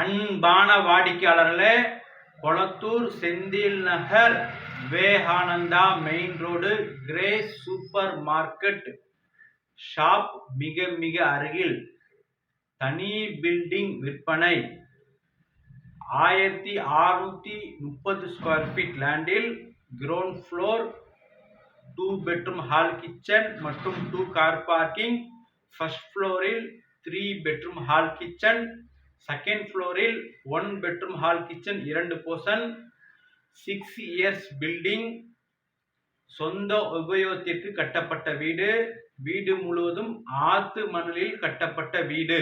அன்பான வாடிக்கையாளர்களே Kolathur Senthil Nagar Vivekananda main road Grace super market shop மிக மிக அருகில் தனி பில்டிங் விற்பனை. ஆயிரத்தி அறுநூத்தி முப்பது ஸ்கொயர் ஃபீட் லேண்டில் ground floor two bedroom hall kitchen மற்றும் டூ கார் பார்க்கிங் ஃபர்ஸ்ட் ஃப்ளோரில் three bedroom hall kitchen second ஃப்ளோரில் ஒன் பெட்ரூம் ஹால் கிச்சன் இரண்டு போர்ஷன் சிக்ஸ் இயர்ஸ் பில்டிங் சொந்த உபயோகத்திற்கு கட்டப்பட்ட வீடு. வீடு முழுவதும் ஆத்து மணலில் கட்டப்பட்ட வீடு.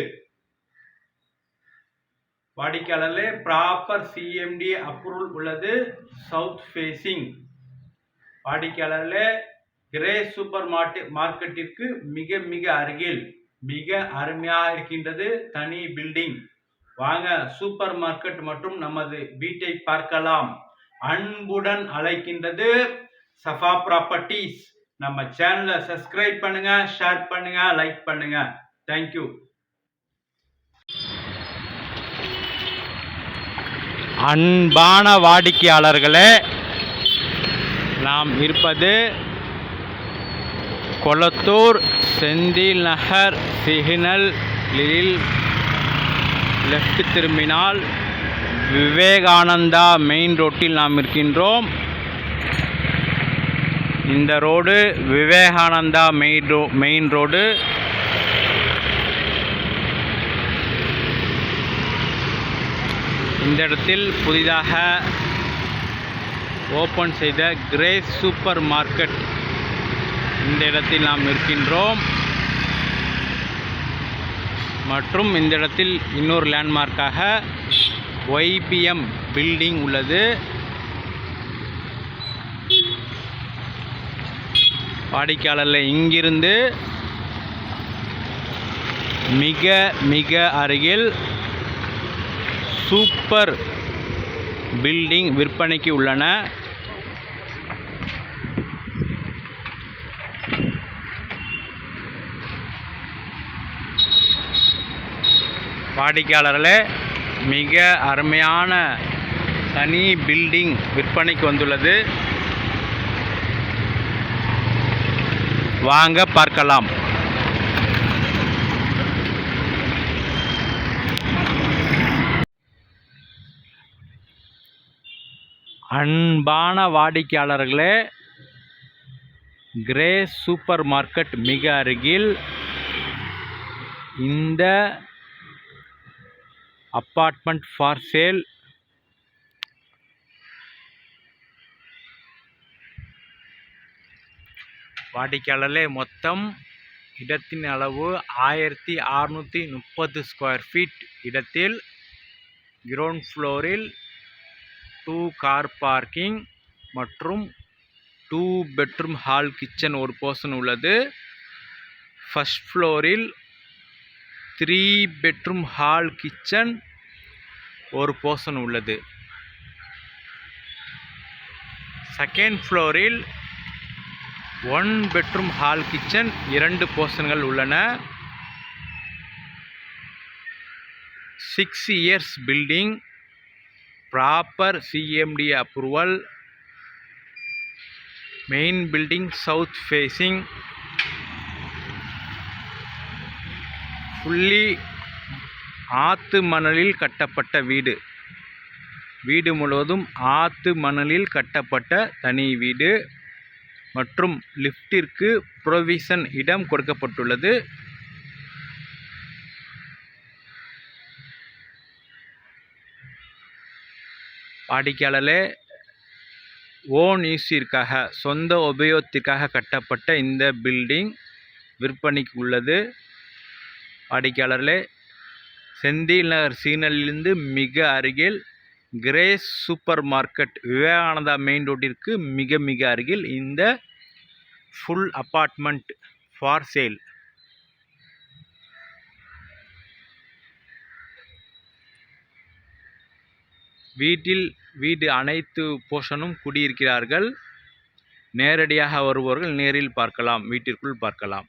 வாடிக்கையாளர்களே ப்ராப்பர் சிஎம்டி அப்ரூவல் உள்ளது. சவுத் ஃபேசிங் வாடிக்கையாளர்களே கிரே சூப்பர் மார்க்கெட் மார்க்கெட்டிற்கு மிக மிக அருகில் மிக அருமையாக இருக்கின்றது தனி பில்டிங் வாங்க சூப்பர் மார்க்கெட் மற்றும் நமது வீட்டை பார்க்கலாம். அன்புடன் அழைக்கின்றது சஃபா ப்ராப்பர்ட்டிஸ் நம்ம சேனலை சப்ஸ்கிரைப் பண்ணுங்க ஷேர் பண்ணுங்க லைக் பண்ணுங்க. தேங்க்யூ அன்பான வாடிக்கையாளர்களே நாம் இருப்பது கொளத்தூர் செந்தில் நகர் சிக்னலில் லெஃப்ட் திரும்பினால் விவேகானந்தா மெயின் ரோட்டில் நாம் இருக்கின்றோம். இந்த road Vivekananda main road main road இந்த இடத்தில் புதிதாக ஓப்பன் செய்த கிரேஸ் சூப்பர் மார்க்கெட் இந்த இடத்தில் நாம் இருக்கின்றோம். மற்றும் இந்த இடத்தில் இன்னொரு லேண்ட்மார்க்காக ஒய்பிஎம் பில்டிங் உள்ளது. வாடிக்கையாளரில் இங்கிருந்து மிக மிக அருகில் சூப்பர் பில்டிங் விற்பனைக்கு உள்ளன. வாடிக்கையாளர்களே மிக அருமையான தனி பில்டிங் விற்பனைக்கு வந்துள்ளது. வாங்க பார்க்கலாம். அன்பான வாடிக்கையாளர்களே கிரே சூப்பர் மார்க்கெட் மிக அருகில் இந்த அப்பார்ட்மெண்ட் ஃபார் சேல். வாடிக்கையாளர்களே மொத்தம் இடத்தின் அளவு ஆயிரத்தி அறுநூற்றி முப்பது ஸ்கொயர் ஃபீட் இடத்தில் கிரவுண்ட் ஃப்ளோரில் டூ கார் பார்க்கிங் மற்றும் டூ பெட்ரூம் ஹால் கிச்சன் ஒரு போர்ஷன் உள்ளது. ஃபஸ்ட் ஃப்ளோரில் த்ரீ பெட்ரூம் ஹால் கிச்சன் ஒரு போர்ஷன் உள்ளது. செகண்ட் ஃப்ளோரில் ஒன் பெட்ரூம் ஹால் கிச்சன் இரண்டு போர்ஷன்கள் உள்ளன. Six years building proper CMD approval main building south facing புள்ளி ஆத்து மணலில் கட்டப்பட்ட வீடு. வீடு முழுவதும் ஆத்து மணலில் கட்டப்பட்ட தனி வீடு மற்றும் லிஃப்டிற்கு புரோவிஷன் இடம் கொடுக்கப்பட்டுள்ளது. வாடிக்கையாளர்களே ஓன் யூஸிற்காக சொந்த உபயோகத்திற்காக கட்டப்பட்ட இந்த பில்டிங் விற்பனைக்கு உள்ளது. வாடிக்கையாளர்களே செந்தில் நகர் சீனலிலிருந்து மிக அருகில் Grace super market Vivekananda main ரோட்டிற்கு மிக மிக அருகில் இந்த ஃபுல் அப்பார்ட்மெண்ட் ஃபார் சேல். வீட்டில் வீடு அனைத்து போஷனும் குடியிருக்கிறார்கள். நேரடியாக வருபவர்கள் நேரில் பார்க்கலாம் வீட்டிற்குள் பார்க்கலாம்.